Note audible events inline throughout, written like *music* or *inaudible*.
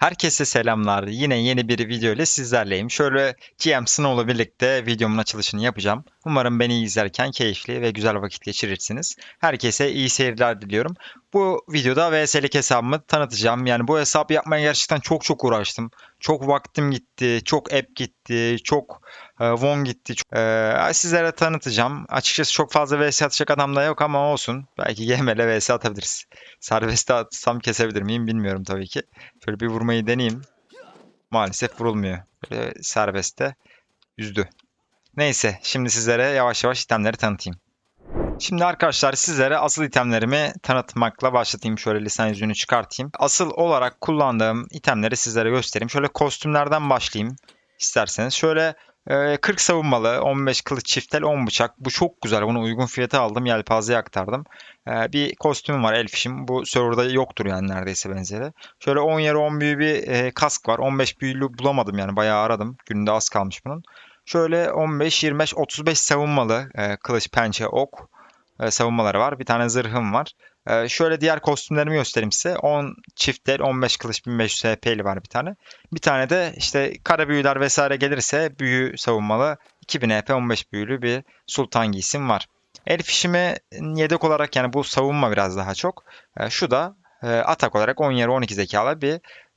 Herkese selamlar. Yine yeni bir video ile sizlerleyim. Şöyle GM Snow'la birlikte videomun açılışını yapacağım. Umarım beni izlerken keyifli ve güzel vakit geçirirsiniz. Herkese iyi seyirler diliyorum. Bu videoda VS'lik hesabımı tanıtacağım. Yani bu hesap yapmaya gerçekten çok çok uğraştım. Çok vaktim gitti, çok app gitti, çok e, Won gitti. Çok- E, sizlere tanıtacağım. Açıkçası çok fazla VS atacak adam da yok ama olsun. Belki *laughs* GM'le VS atabiliriz. Serbest atsam kesebilir miyim bilmiyorum tabii ki. Şöyle bir vurmayı deneyeyim. Maalesef vurulmuyor. Böyle serbestte üzdü. Neyse şimdi sizlere yavaş yavaş itemleri tanıtayım. Şimdi arkadaşlar sizlere asıl itemlerimi tanıtmakla başlatayım. Şöyle lisan yüzünü çıkartayım. Asıl olarak kullandığım itemleri sizlere göstereyim. Şöyle kostümlerden başlayayım isterseniz. Şöyle 40 savunmalı, 15 kılıç çiftel, 10 bıçak. Bu çok güzel. Bunu uygun fiyata aldım. Yelpazeye aktardım. E, bir kostümüm var Elfish'im. Bu serverda yoktur yani neredeyse benzeri. Şöyle 10 yarı 10 büyü bir e, kask var. 15 büyülü bulamadım yani bayağı aradım. Günde az kalmış bunun. Şöyle 15, 25, 35 savunmalı e, kılıç, pençe, ok e, savunmaları var. Bir tane zırhım var. E, şöyle diğer kostümlerimi göstereyim size. 10 çift el, 15 kılıç, 1500 HP'li var bir tane. Bir tane de işte kara büyüler vesaire gelirse büyü savunmalı 2000 HP 15 büyülü bir sultan giysim var. Elf işimi yedek olarak yani bu savunma biraz daha çok. E, şu da e, atak olarak 10 yarı 12 zekalı bir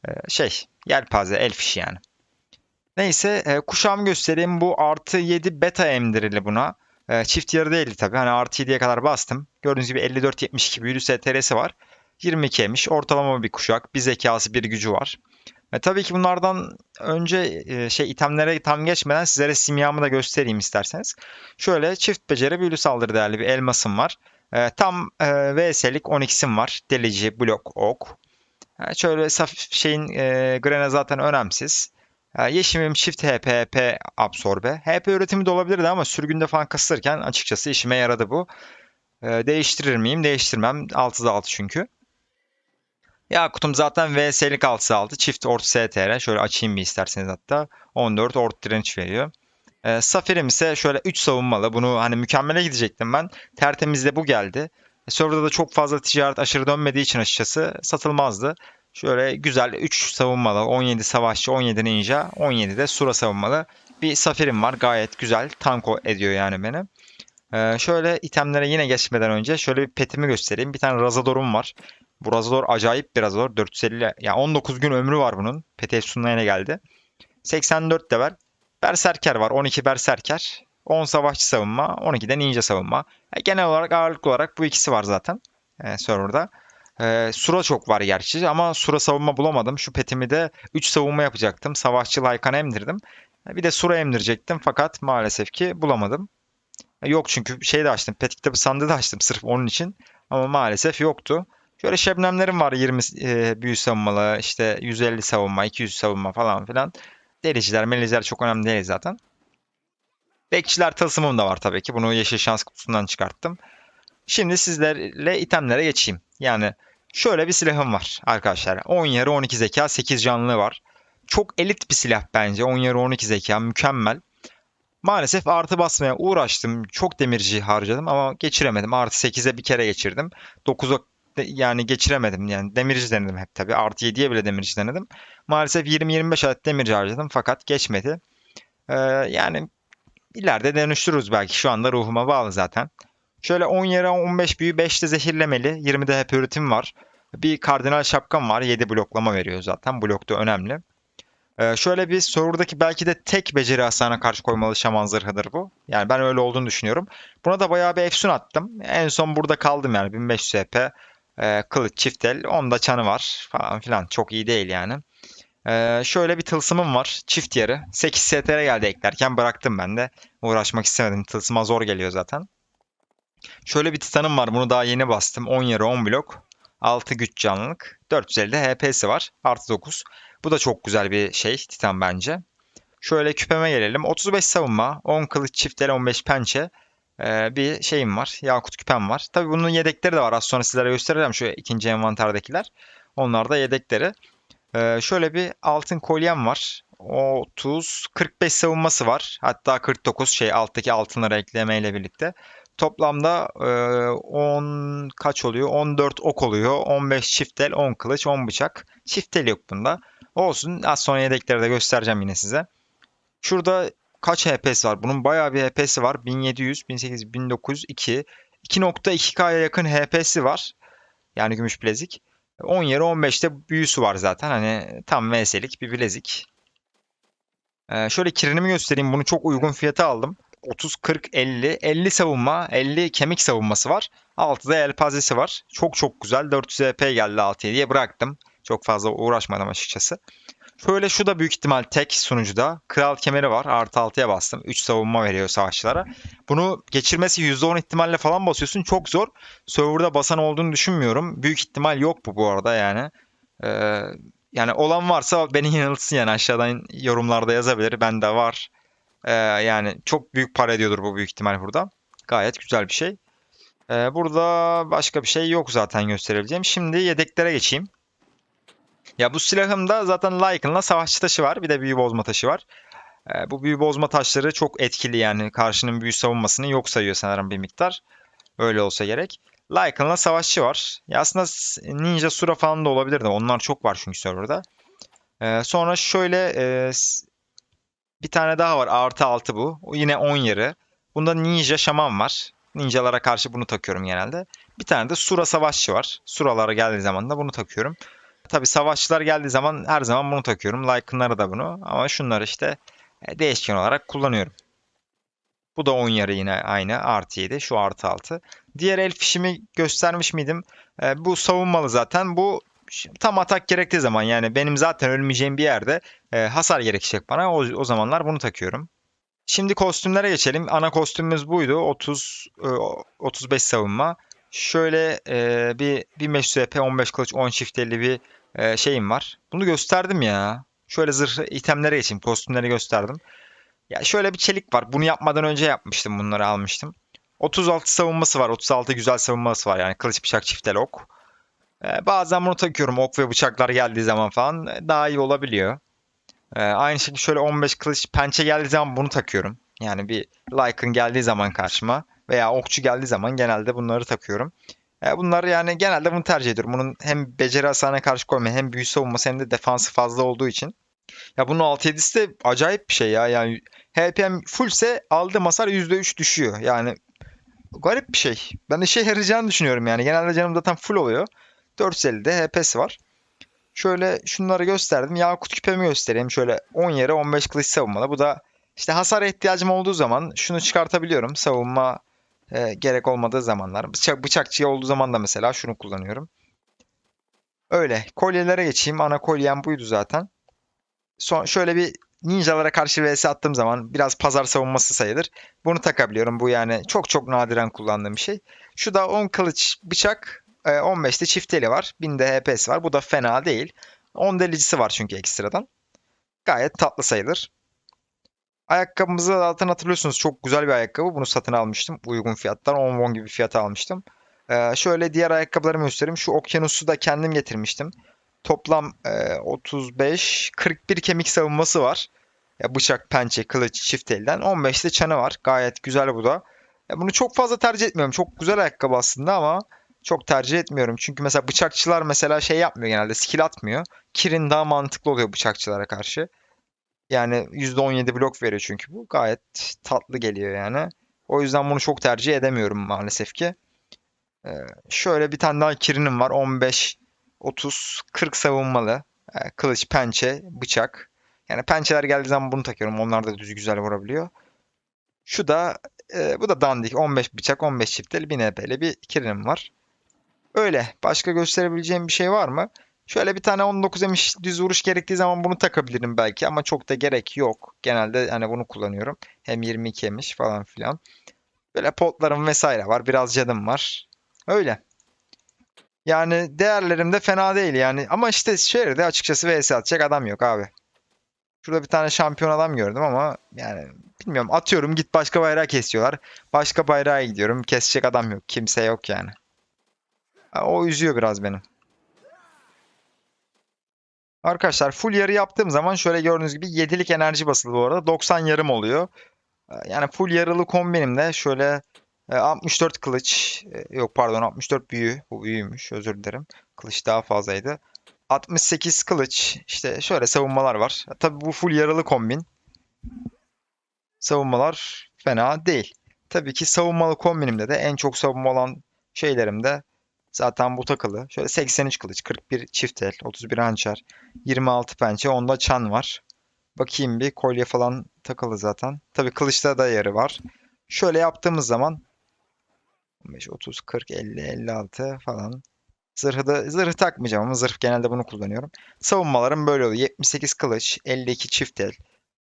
e, şey yelpaze elf işi yani. Neyse e, kuşağımı göstereyim. Bu artı 7 beta emdirili buna. E, çift yarı değildi tabii. Hani artı 7'ye kadar bastım. Gördüğünüz gibi 54-72 büyülü STR'si var. 22 emiş. Ortalama bir kuşak. Bir zekası bir gücü var. E, tabii ki bunlardan önce e, şey itemlere tam geçmeden sizlere simyamı da göstereyim isterseniz. Şöyle çift beceri büyülü saldırı değerli bir elmasım var. E, tam e, VS'lik 12'sim var. Delici, blok, ok. E, şöyle saf şeyin e, grene zaten önemsiz. Yeşimim çift HP, HP absorbe. HP üretimi de olabilirdi ama sürgünde falan kasırken açıkçası işime yaradı bu. E, değiştirir miyim? Değiştirmem. 6'da 6 çünkü. Yakut'um zaten VS'lik 6'sı 6. Çift ort STR. Şöyle açayım bir isterseniz hatta. 14 ort direnç veriyor. E, Safirim ise şöyle 3 savunmalı. Bunu hani mükemmele gidecektim ben. Tertemizde bu geldi. E, serverda da çok fazla ticaret aşırı dönmediği için açıkçası satılmazdı. Şöyle güzel 3 savunmalı, 17 savaşçı, 17 ninja, 17 de sura savunmalı bir safirim var. Gayet güzel tanko ediyor yani beni. Ee, şöyle itemlere yine geçmeden önce şöyle bir petimi göstereyim. Bir tane Razador'um var. Bu Razador acayip bir Razador. 450 yani 19 gün ömrü var bunun. Pet efsununa yine geldi. 84 de var. Berserker var. 12 Berserker. 10 savaşçı savunma. 12 de ninja savunma. E, genel olarak ağırlıklı olarak bu ikisi var zaten. E, serverda. Ee, Sura çok var gerçi ama Sura savunma bulamadım. Şu petimi de 3 savunma yapacaktım. Savaşçı Lycan'a emdirdim. Bir de Sura emdirecektim fakat maalesef ki bulamadım. Yok çünkü şey de açtım. Pet kitabı sandığı da açtım sırf onun için. Ama maalesef yoktu. Şöyle şebnemlerim var 20 e, büyü savunmalı, işte 150 savunma, 200 savunma falan filan. Deliciler, meliciler çok önemli değil zaten. Bekçiler tılsımım da var tabii ki. Bunu yeşil şans kutusundan çıkarttım. Şimdi sizlerle itemlere geçeyim. Yani şöyle bir silahım var arkadaşlar. 10 yarı 12 zeka 8 canlı var. Çok elit bir silah bence. 10 yarı 12 zeka mükemmel. Maalesef artı basmaya uğraştım. Çok demirci harcadım ama geçiremedim. Artı 8'e bir kere geçirdim. 9'a yani geçiremedim. Yani demirci denedim hep tabii. Artı 7'ye bile demirci denedim. Maalesef 20-25 adet demirci harcadım fakat geçmedi. Ee, yani ileride dönüştürürüz belki. Şu anda ruhuma bağlı zaten. Şöyle 10 yere 15 büyü 5 de zehirlemeli. 20 de hep üretim var. Bir kardinal şapkam var. 7 bloklama veriyor zaten. Blok da önemli. Ee, şöyle bir serverdaki belki de tek beceri hasarına karşı koymalı şaman zırhıdır bu. Yani ben öyle olduğunu düşünüyorum. Buna da bayağı bir efsun attım. En son burada kaldım yani 1500 HP. Ee, kılıç çiftel. Onda çanı var falan filan. Çok iyi değil yani. Ee, şöyle bir tılsımım var. Çift yarı. 8 STR geldi eklerken bıraktım ben de. Uğraşmak istemedim. Tılsıma zor geliyor zaten. Şöyle bir titanım var. Bunu daha yeni bastım. 10 yarı 10 blok. 6 güç canlılık. 450 HP'si var. Artı 9. Bu da çok güzel bir şey titan bence. Şöyle küpeme gelelim. 35 savunma. 10 kılıç çifteli 15 pençe. Ee, bir şeyim var. Yakut küpem var. Tabi bunun yedekleri de var. Az sonra sizlere göstereceğim şu ikinci envanterdekiler. Onlar da yedekleri. Ee, şöyle bir altın kolyem var. 30, 45 savunması var. Hatta 49 şey alttaki altınları eklemeyle birlikte. Toplamda e, 10 kaç oluyor? 14 ok oluyor. 15 çiftel, 10 kılıç, 10 bıçak. Çiftel yok bunda. Olsun. Az sonra yedekleri de göstereceğim yine size. Şurada kaç HP'si var? Bunun bayağı bir HP'si var. 1700, 1800, 1900, 2. 2.2K'ya yakın HP'si var. Yani gümüş bilezik. 10 yarı 15'te büyüsü var zaten. Hani tam VS'lik bir bilezik. Ee, şöyle kirinimi göstereyim. Bunu çok uygun fiyata aldım. 30, 40, 50. 50 savunma, 50 kemik savunması var. 6'da elpazesi var. Çok çok güzel. 400 EP geldi 6'ya diye bıraktım. Çok fazla uğraşmadım açıkçası. Şöyle şu da büyük ihtimal tek sunucuda. Kral kemeri var. Artı 6'ya bastım. 3 savunma veriyor savaşçılara. Bunu geçirmesi %10 ihtimalle falan basıyorsun. Çok zor. Server'da basan olduğunu düşünmüyorum. Büyük ihtimal yok bu bu arada yani. Ee, yani olan varsa beni *laughs* yanıltsın yani aşağıdan yorumlarda yazabilir. Bende var. Ee, yani çok büyük para ediyordur bu büyük ihtimal burada. Gayet güzel bir şey. Ee, burada başka bir şey yok zaten gösterebileceğim. Şimdi yedeklere geçeyim. Ya bu silahımda zaten Lycan'la savaşçı taşı var. Bir de büyü bozma taşı var. Ee, bu büyü bozma taşları çok etkili yani. Karşının büyü savunmasını yok sayıyor sanırım bir miktar. Öyle olsa gerek. Lycan'la savaşçı var. Ya aslında Ninja Sura falan da olabilirdi. Onlar çok var çünkü serverda. Ee, sonra şöyle e, bir tane daha var. Artı 6 bu. O yine 10 yarı. Bunda Ninja Şaman var. Ninjalara karşı bunu takıyorum genelde. Bir tane de Sura Savaşçı var. Suralara geldiği zaman da bunu takıyorum. Tabi savaşçılar geldiği zaman her zaman bunu takıyorum. Lycan'lara da bunu. Ama şunları işte e, değişken olarak kullanıyorum. Bu da 10 yarı yine aynı. Artı 7. Şu artı 6. Diğer el fişimi göstermiş miydim? E, bu savunmalı zaten. Bu tam atak gerektiği zaman yani benim zaten ölmeyeceğim bir yerde e, hasar gerekecek bana. O, o zamanlar bunu takıyorum. Şimdi kostümlere geçelim. Ana kostümümüz buydu. 30 e, 35 savunma. Şöyle e, bir 1500 EP 15 kılıç 10 çift 50 bir e, şeyim var. Bunu gösterdim ya. Şöyle zırh itemlere geçeyim. Kostümleri gösterdim. Ya şöyle bir çelik var. Bunu yapmadan önce yapmıştım. Bunları almıştım. 36 savunması var. 36 güzel savunması var. Yani kılıç bıçak çiftel ok. Ee, bazen bunu takıyorum. Ok ve bıçaklar geldiği zaman falan e, daha iyi olabiliyor. Ee, aynı şekilde şöyle 15 kılıç pençe geldiği zaman bunu takıyorum. Yani bir Lycan geldiği zaman karşıma veya okçu geldiği zaman genelde bunları takıyorum. Ee, bunları yani genelde bunu tercih ediyorum. Bunun hem beceri hasarına karşı koyma hem büyü savunması hem de defansı fazla olduğu için. Ya bunun 6-7'si de acayip bir şey ya. Yani HPM fullse aldığım hasar %3 düşüyor. Yani garip bir şey. Ben işe yarayacağını düşünüyorum yani. Genelde canım zaten full oluyor. 450'de HP'si var. Şöyle şunları gösterdim. Yakut küpemi göstereyim. Şöyle 10 yere 15 kılıç savunmalı. Bu da işte hasara ihtiyacım olduğu zaman şunu çıkartabiliyorum. Savunma e, gerek olmadığı zamanlar. Bıçak, bıçakçıya olduğu zaman da mesela şunu kullanıyorum. Öyle. Kolyelere geçeyim. Ana kolyem buydu zaten. Son, şöyle bir ninjalara karşı vs attığım zaman biraz pazar savunması sayılır. Bunu takabiliyorum. Bu yani çok çok nadiren kullandığım bir şey. Şu da 10 kılıç bıçak. 15'te çift eli var. 1000'de HP'si var. Bu da fena değil. 10 delicisi var çünkü ekstradan. Gayet tatlı sayılır. Ayakkabımızı zaten hatırlıyorsunuz. Çok güzel bir ayakkabı. Bunu satın almıştım. Uygun fiyattan. 10 won gibi fiyata almıştım. Ee, şöyle diğer ayakkabılarımı göstereyim. Şu okyanusu da kendim getirmiştim. Toplam e, 35, 41 kemik savunması var. Ya bıçak, pençe, kılıç, çift elden. 15 de çanı var. Gayet güzel bu da. Ya bunu çok fazla tercih etmiyorum. Çok güzel ayakkabı aslında ama çok tercih etmiyorum. Çünkü mesela bıçakçılar mesela şey yapmıyor genelde. Skill atmıyor. Kirin daha mantıklı oluyor bıçakçılara karşı. Yani %17 blok veriyor çünkü bu. Gayet tatlı geliyor yani. O yüzden bunu çok tercih edemiyorum maalesef ki. Ee, şöyle bir tane daha kirinim var. 15 30 40 savunmalı. Ee, kılıç, pençe, bıçak. Yani pençeler geldiği zaman bunu takıyorum. Onlar da düz güzel vurabiliyor. Şu da e, bu da dandik. 15 bıçak, 15 çifteli, 1000 HP'li bir kirinim var. Öyle. Başka gösterebileceğim bir şey var mı? Şöyle bir tane 19 emiş düz vuruş gerektiği zaman bunu takabilirim belki ama çok da gerek yok. Genelde hani bunu kullanıyorum. Hem 22 emiş falan filan. Böyle potlarım vesaire var. Biraz cadım var. Öyle. Yani değerlerim de fena değil yani. Ama işte şehirde açıkçası vs atacak adam yok abi. Şurada bir tane şampiyon adam gördüm ama yani bilmiyorum atıyorum git başka bayrağı kesiyorlar. Başka bayrağa gidiyorum kesecek adam yok. Kimse yok yani. O üzüyor biraz benim. Arkadaşlar full yarı yaptığım zaman şöyle gördüğünüz gibi 7'lik enerji basılı bu arada. 90 yarım oluyor. Yani full yarılı kombinimde şöyle 64 kılıç yok pardon 64 büyü. Bu büyüymüş özür dilerim. Kılıç daha fazlaydı. 68 kılıç. İşte şöyle savunmalar var. Tabii bu full yaralı kombin. Savunmalar fena değil. Tabii ki savunmalı kombinimde de en çok savunma olan şeylerimde zaten bu takılı. Şöyle 83 kılıç, 41 çift el, 31 hançer, 26 pençe, onda çan var. Bakayım bir kolye falan takılı zaten. Tabii kılıçta da yarı var. Şöyle yaptığımız zaman 15, 30, 40, 50, 56 falan. Zırhı da zırhı takmayacağım ama zırh genelde bunu kullanıyorum. Savunmalarım böyle oluyor. 78 kılıç, 52 çift el,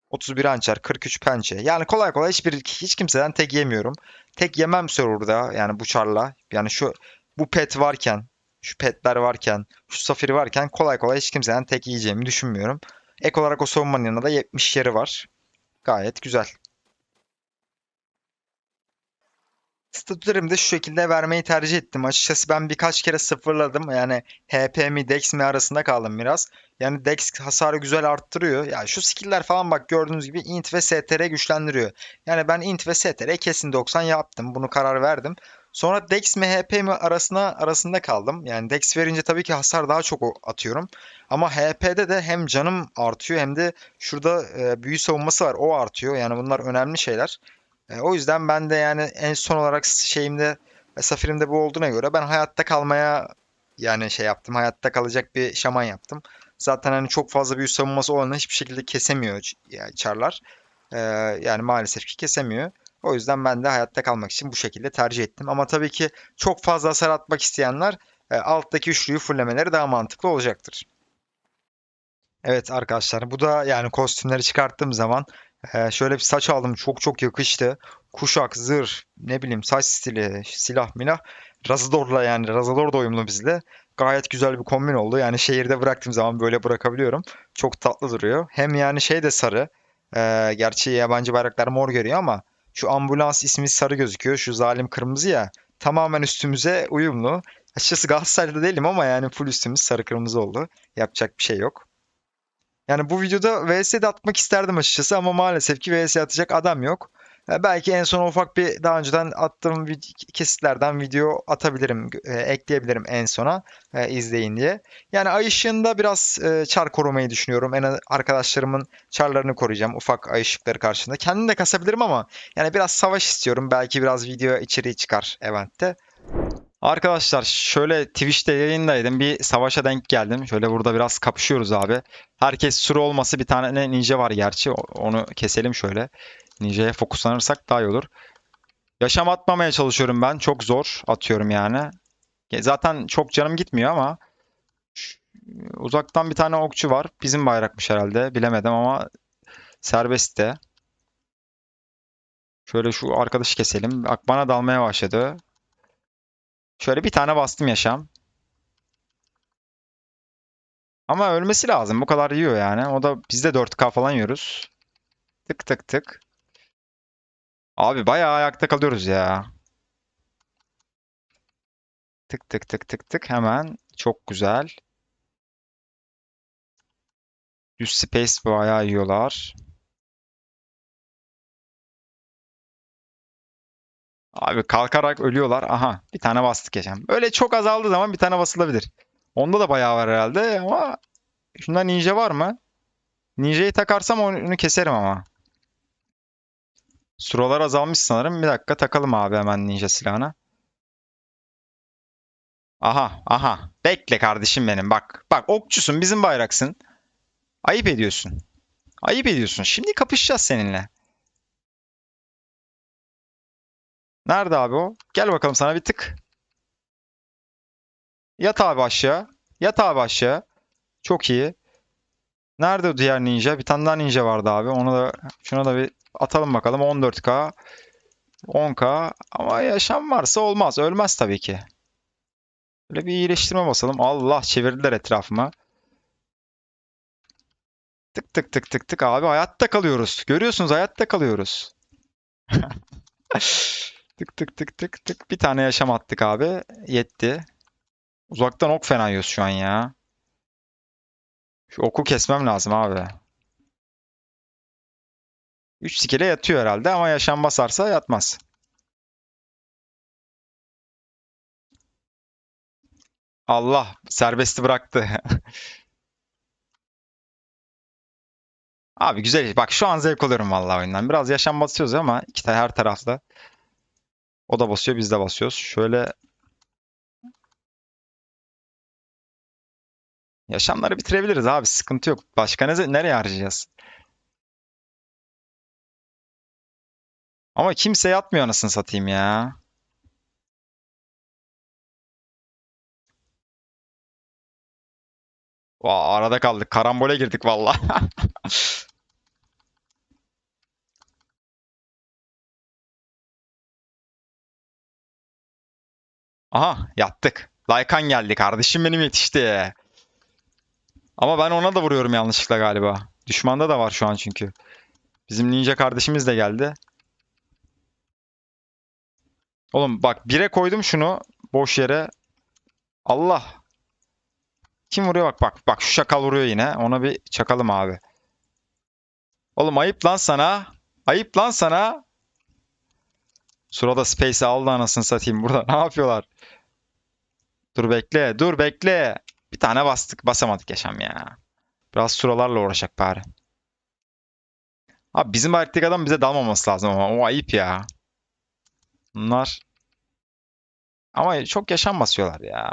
31 hançer, 43 pençe. Yani kolay kolay hiçbir hiç kimseden tek yemiyorum. Tek yemem serverda yani bu çarla. Yani şu bu pet varken, şu petler varken, şu safir varken kolay kolay hiç kimseden tek yiyeceğimi düşünmüyorum. Ek olarak o savunmanın yanında da 70 yeri var. Gayet güzel. Statülerimi de şu şekilde vermeyi tercih ettim. Açıkçası ben birkaç kere sıfırladım. Yani HP mi Dex mi arasında kaldım biraz. Yani Dex hasarı güzel arttırıyor. Ya şu skill'ler falan bak gördüğünüz gibi int ve str güçlendiriyor. Yani ben int ve str kesin 90 yaptım. Bunu karar verdim. Sonra Dex mi HP mi arasına arasında kaldım. Yani Dex verince tabii ki hasar daha çok atıyorum. Ama HP'de de hem canım artıyor hem de şurada e, büyü savunması var. O artıyor. Yani bunlar önemli şeyler. E, o yüzden ben de yani en son olarak şeyimde ve Safir'imde bu olduğuna göre ben hayatta kalmaya yani şey yaptım. Hayatta kalacak bir şaman yaptım. Zaten hani çok fazla büyü savunması olanı hiçbir şekilde kesemiyor yani çarlar. E, yani maalesef ki kesemiyor. O yüzden ben de hayatta kalmak için bu şekilde tercih ettim. Ama tabii ki çok fazla hasar atmak isteyenler e, alttaki üçlüyü fulllemeleri daha mantıklı olacaktır. Evet arkadaşlar bu da yani kostümleri çıkarttığım zaman e, şöyle bir saç aldım çok çok yakıştı. Kuşak, zırh, ne bileyim saç stili, silah milah. Razador'la yani Razador da uyumlu bizle. Gayet güzel bir kombin oldu. Yani şehirde bıraktığım zaman böyle bırakabiliyorum. Çok tatlı duruyor. Hem yani şey de sarı. E, gerçi yabancı bayraklar mor görüyor ama şu ambulans ismi sarı gözüküyor. Şu zalim kırmızı ya. Tamamen üstümüze uyumlu. Açıkçası Galatasaray'da değilim ama yani full üstümüz sarı kırmızı oldu. Yapacak bir şey yok. Yani bu videoda VS atmak isterdim açıkçası ama maalesef ki VS atacak adam yok. E, Belki en son ufak bir daha önceden attığım kesitlerden video atabilirim, e, ekleyebilirim en sona e, izleyin diye. Yani ay ışığında biraz çar korumayı düşünüyorum. En arkadaşlarımın çarlarını koruyacağım ufak ay ışıkları karşısında. Kendim de kasabilirim ama yani biraz savaş istiyorum. Belki biraz video içeriği çıkar eventte. Arkadaşlar şöyle Twitch'te yayındaydım. Bir savaşa denk geldim. Şöyle burada biraz kapışıyoruz abi. Herkes sürü olması bir tane ninja var gerçi. Onu keselim şöyle. Ninja'ya fokuslanırsak daha iyi olur. Yaşam atmamaya çalışıyorum ben. Çok zor atıyorum yani. Ya Zaten çok canım gitmiyor ama uzaktan bir tane okçu var. Bizim bayrakmış herhalde. Bilemedim ama serbest de. Şöyle şu arkadaşı keselim. Bak bana dalmaya başladı. Şöyle bir tane bastım yaşam. Ama ölmesi lazım. Bu kadar yiyor yani. O da biz de 4K falan yiyoruz. Tık tık tık. Abi bayağı ayakta kalıyoruz ya. Tık tık tık tık tık hemen. Çok güzel. Düz space bayağı yiyorlar. Abi kalkarak ölüyorlar. Aha bir tane bastık yaşam. Böyle çok azaldığı zaman bir tane basılabilir. Onda da bayağı var herhalde ama şunda ninja var mı? Ninja'yı takarsam onu keserim ama. Suralar azalmış sanırım. Bir dakika takalım abi hemen ninja silahına. Aha, aha. Bekle kardeşim benim. Bak, bak okçusun, bizim bayraksın. Ayıp ediyorsun. Ayıp ediyorsun. Şimdi kapışacağız seninle. Nerede abi o? Gel bakalım sana bir tık. Yat abi aşağı. Yat abi aşağı. Çok iyi. Nerede o diğer ninja? Bir tane daha ninja vardı abi. Onu da şuna da bir atalım bakalım. 14K. 10K. Ama yaşam varsa olmaz. Ölmez tabii ki. Böyle bir iyileştirme basalım. Allah çevirdiler etrafıma. Tık tık tık tık tık abi hayatta kalıyoruz. Görüyorsunuz hayatta kalıyoruz. *laughs* Tık tık tık tık tık. Bir tane yaşam attık abi. Yetti. Uzaktan ok fena yiyoruz şu an ya. Şu oku kesmem lazım abi. 3 skill'e yatıyor herhalde ama yaşam basarsa yatmaz. Allah serbesti bıraktı. *laughs* Abi güzel. Bak şu an zevk alıyorum vallahi oyundan. Biraz yaşam basıyoruz ama iki tane her tarafta. O da basıyor, biz de basıyoruz. Şöyle Yaşamları bitirebiliriz abi. Sıkıntı yok. Başka ne, nereye harcayacağız? Ama kimse yatmıyor anasını satayım ya. Vaa, arada kaldık. Karambole girdik vallahi. *laughs* Aha yattık. Laykan geldi kardeşim benim yetişti. Ama ben ona da vuruyorum yanlışlıkla galiba. Düşmanda da var şu an çünkü. Bizim ninja kardeşimiz de geldi. Oğlum bak bire koydum şunu boş yere. Allah. Kim vuruyor bak bak bak şu şakal vuruyor yine. Ona bir çakalım abi. Oğlum ayıp lan sana. Ayıp lan sana. Surada Space'i aldı anasını satayım burada. *laughs* Ne yapıyorlar? Dur bekle. Dur bekle. Bir tane bastık. Basamadık yaşam ya. Biraz suralarla uğraşak bari. Abi bizim bayraktaki adam bize dalmaması lazım ama. O ayıp ya. Bunlar. Ama çok yaşam basıyorlar ya.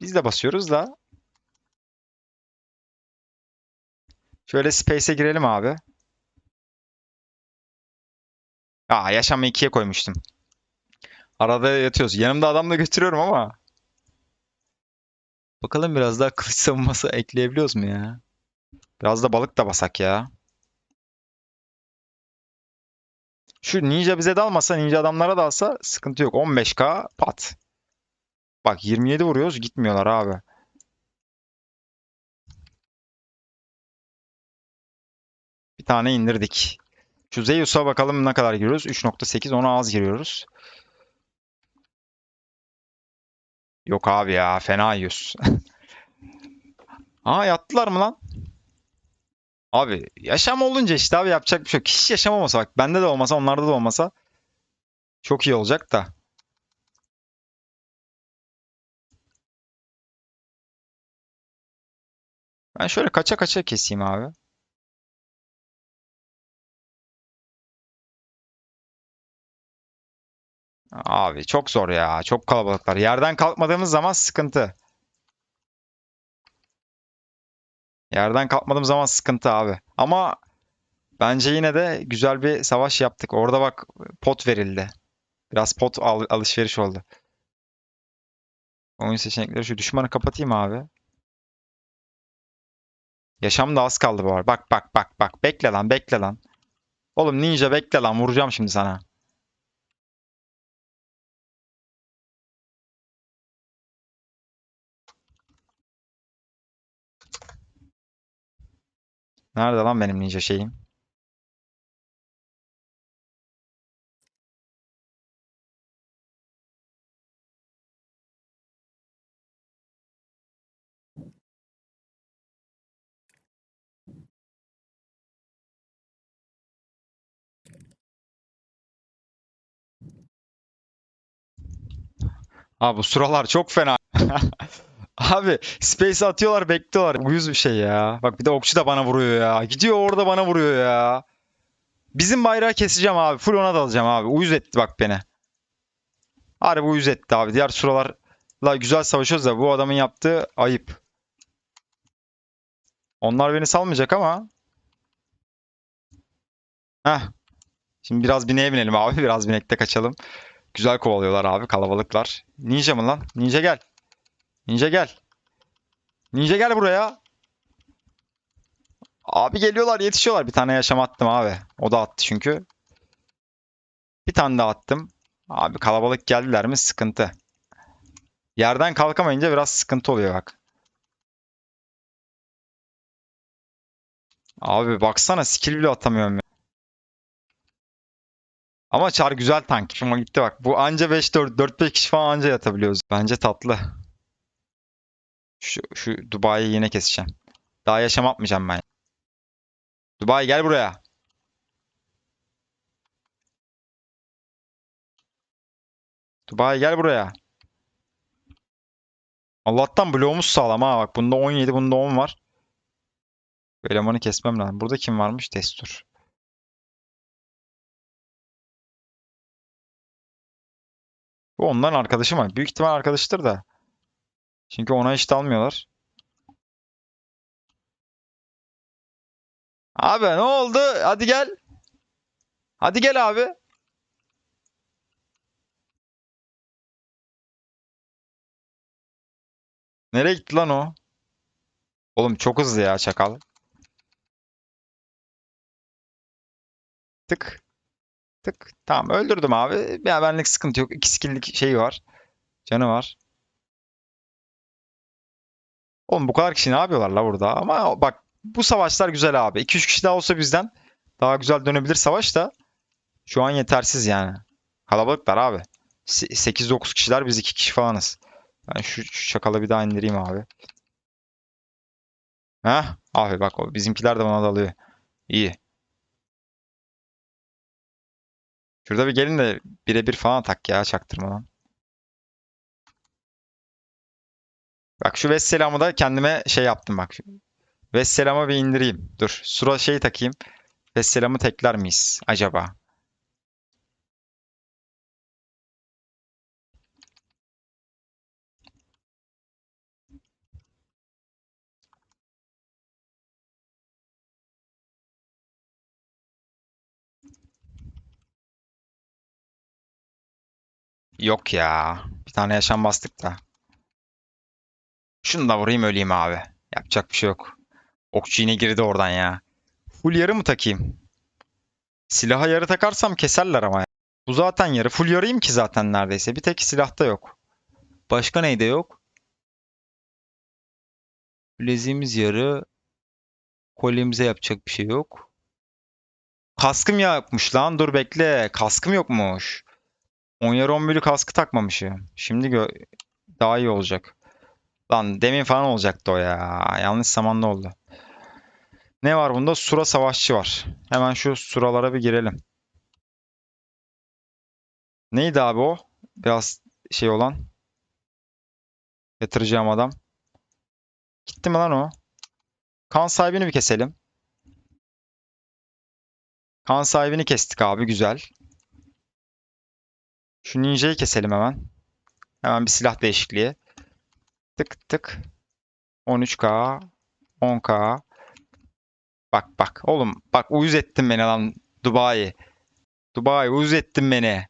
Biz de basıyoruz da. Şöyle Space'e girelim abi. Aa yaşamı ikiye koymuştum. Arada yatıyoruz. Yanımda adamla götürüyorum ama. Bakalım biraz daha kılıç savunması ekleyebiliyoruz mu ya? Biraz da balık da basak ya. Şu ninja bize dalmasa, ninja adamlara dalsa sıkıntı yok. 15k pat. Bak 27 vuruyoruz gitmiyorlar abi. Bir tane indirdik. Şu Zeus'a bakalım ne kadar giriyoruz. 3.8 ona az giriyoruz. Yok abi ya fena yiyoruz. *laughs* Aa yattılar mı lan? Abi yaşam olunca işte abi yapacak bir şey yok. Hiç yaşam olmasa bak bende de olmasa onlarda da olmasa çok iyi olacak da. Ben şöyle kaça kaça keseyim abi. Abi çok zor ya. Çok kalabalıklar. Yerden kalkmadığımız zaman sıkıntı. Yerden kalkmadığım zaman sıkıntı abi. Ama bence yine de güzel bir savaş yaptık. Orada bak pot verildi. Biraz pot al- alışveriş oldu. Oyun seçenekleri şu düşmanı kapatayım abi. Yaşam da az kaldı bu arada. Bak bak bak bak. Bekle lan bekle lan. Oğlum ninja bekle lan. Vuracağım şimdi sana. Nerede lan benim ninja şeyim? Abi bu sıralar çok fena. *laughs* Abi space atıyorlar bekliyorlar. Uyuz bir şey ya. Bak bir de okçu da bana vuruyor ya. Gidiyor orada bana vuruyor ya. Bizim bayrağı keseceğim abi. Full ona dalacağım abi. Uyuz etti bak beni. Harbi uyuz etti abi. Diğer sıralarla güzel savaşıyoruz da bu adamın yaptığı ayıp. Onlar beni salmayacak ama. Heh. Şimdi biraz bineğe binelim abi. *laughs* Biraz binekte kaçalım. Güzel kovalıyorlar abi. Kalabalıklar. Ninja mı lan? Ninja gel. Ninja gel. Ninja gel buraya. Abi geliyorlar yetişiyorlar. Bir tane yaşam attım abi. O da attı çünkü. Bir tane daha attım. Abi kalabalık geldiler mi sıkıntı. Yerden kalkamayınca biraz sıkıntı oluyor bak. Abi baksana skill bile atamıyorum ya. Ama Char güzel tank. Şuma gitti bak. Bu anca 5-4, 4-5 kişi falan anca yatabiliyoruz. Bence tatlı. Şu, şu Dubai'yi yine keseceğim. Daha yaşam atmayacağım ben. Dubai gel buraya. Dubai gel buraya. Allah'tan bloğumuz sağlam ha bak. Bunda 17, bunda 10 var. Bu elemanı kesmem lazım. Burada kim varmış? Destur. Bu onların arkadaşı mı? Büyük ihtimal arkadaşıdır da. Çünkü ona hiç dalmıyorlar. Abi ne oldu? Hadi gel. Hadi gel abi. Nereye gitti lan o? Oğlum çok hızlı ya çakal. Tık. Tık. Tamam öldürdüm abi. Ya benlik sıkıntı yok. İki skill'lik şeyi var. Canı var. Oğlum bu kadar kişi ne yapıyorlar la burada? Ama bak bu savaşlar güzel abi. 2-3 kişi daha olsa bizden daha güzel dönebilir savaş da şu an yetersiz yani. Kalabalıklar abi. 8-9 kişiler biz 2 kişi falanız. Ben şu, şu çakalı bir daha indireyim abi. Heh, abi bak bizimkiler de bana dalıyor. İyi. Şurada bir gelin de birebir falan tak ya çaktırmadan. Bak şu Vesselam'ı da kendime şey yaptım bak. Vesselam'ı bir indireyim. Dur. Sura şeyi takayım. Vesselam'ı tekler miyiz acaba? Yok ya. Bir tane yaşam bastık da. Şunu da vurayım öleyim abi. Yapacak bir şey yok. Okçu yine girdi oradan ya. Full yarı mı takayım? Silaha yarı takarsam keserler ama. Bu zaten yarı. Full yarıyım ki zaten neredeyse. Bir tek silahta yok. Başka neyde yok? Bileziğimiz yarı. Kolyemize yapacak bir şey yok. Kaskım yokmuş lan. Dur bekle. Kaskım yokmuş. 10 yarı 10 bölü kaskı takmamışım. Şimdi daha iyi olacak. Lan demin falan olacaktı o ya. Yanlış zamanda oldu. Ne var bunda? Sura savaşçı var. Hemen şu suralara bir girelim. Neydi abi o? Biraz şey olan. Yatıracağım adam. Gitti mi lan o? Kan sahibini bir keselim. Kan sahibini kestik abi. Güzel. Şu ninja'yı keselim hemen. Hemen bir silah değişikliği. Tık tık. 13k. 10k. Bak bak. Oğlum bak uyuz ettin beni lan Dubai. Dubai uyuz ettin beni.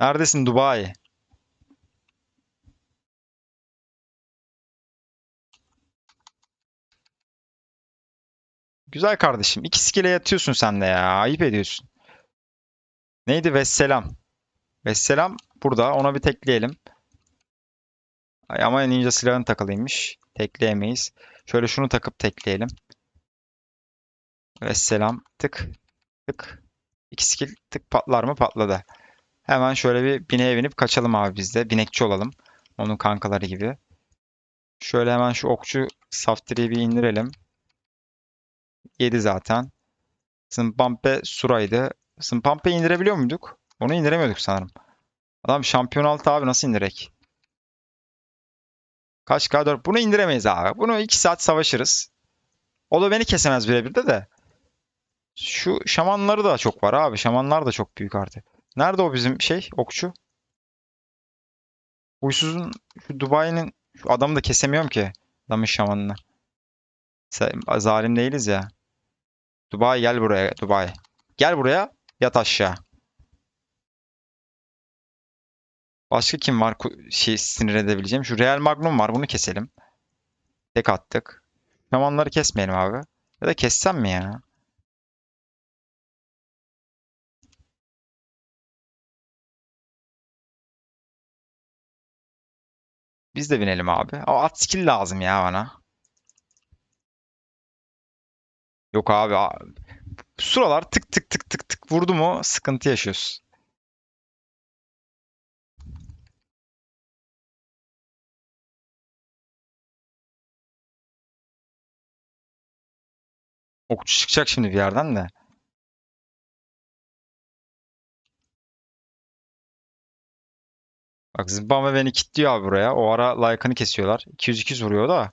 Neredesin Dubai? Güzel kardeşim. İki skill'e yatıyorsun sen de ya. Ayıp ediyorsun. Neydi? Vesselam. Vesselam burada. Ona bir tekleyelim. Ama ninja silahını takılıymış. Tekleyemeyiz. Şöyle şunu takıp tekleyelim. Vesselam. Tık. Tık. İki skill tık patlar mı? Patladı. Hemen şöyle bir bineğe binip kaçalım abi biz de. Binekçi olalım. Onun kankaları gibi. Şöyle hemen şu okçu saftiriyi bir indirelim. Yedi zaten. Sımpampe Sura'ydı. Sımpampe'yi indirebiliyor muyduk? Onu indiremiyorduk sanırım. Adam şampiyon altı abi nasıl indirek? Kaç K4? Bunu indiremeyiz abi. Bunu 2 saat savaşırız. O da beni kesemez birebir de de. Şu şamanları da çok var abi. Şamanlar da çok büyük artık. Nerede o bizim şey okçu? Huysuzun şu Dubai'nin şu adamı da kesemiyorum ki. Adamın şamanını. Zalim değiliz ya. Dubai gel buraya Dubai. Gel buraya yat aşağı. Başka kim var şey sinir edebileceğim? Şu Real Magnum var bunu keselim. Tek attık. Şamanları kesmeyelim abi. Ya da kessem mi ya? Biz de binelim abi. O at skill lazım ya bana. Yok abi. a- Suralar tık tık tık tık tık vurdu mu sıkıntı yaşıyoruz. Okçu çıkacak şimdi bir yerden de. Bak Zimbabwe beni kilitliyor abi buraya. O ara like'ını kesiyorlar. 200-200 vuruyor da.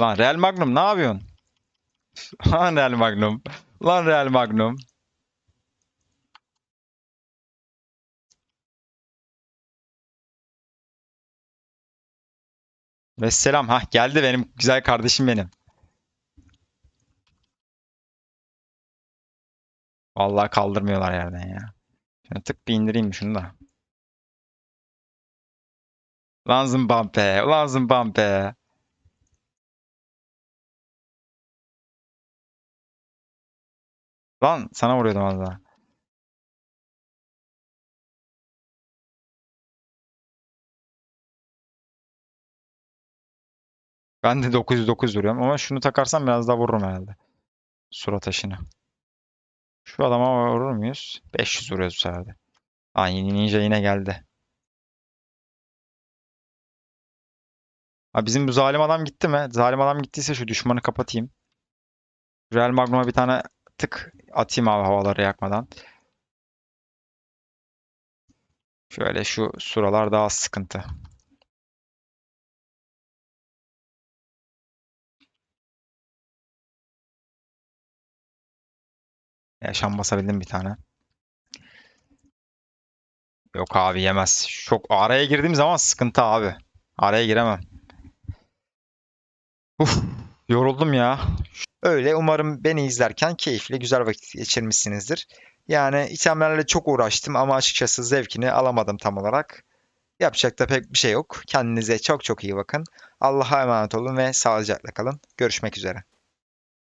Lan Real Magnum ne yapıyorsun? *laughs* Lan Real Magnum. Lan Real Magnum. Vesselam. Hah geldi benim güzel kardeşim benim. Vallahi kaldırmıyorlar yerden ya. Şöyle tık bir indireyim şunu da. Lan Zimbabwe. Lan Zimbabwe. Lan sana vuruyordum az daha. Ben de 909 vuruyorum ama şunu takarsam biraz daha vururum herhalde. Surat taşını. Şu adama vurur muyuz? 500 vuruyoruz bu sefer de. Aa yeni ninja yine geldi. Ha bizim bu zalim adam gitti mi? Zalim adam gittiyse şu düşmanı kapatayım. Real Magnum'a bir tane tık atayım abi havaları yakmadan. Şöyle şu suralar daha az Yaşam basabildim bir tane. Yok abi yemez. Çok araya girdiğim zaman sıkıntı abi. Araya giremem. Uf, yoruldum ya. Öyle umarım beni izlerken keyifli, güzel vakit geçirmişsinizdir. Yani itemlerle çok uğraştım ama açıkçası zevkini alamadım tam olarak. Yapacak da pek bir şey yok. Kendinize çok çok iyi bakın. Allah'a emanet olun ve sağlıcakla kalın. Görüşmek üzere.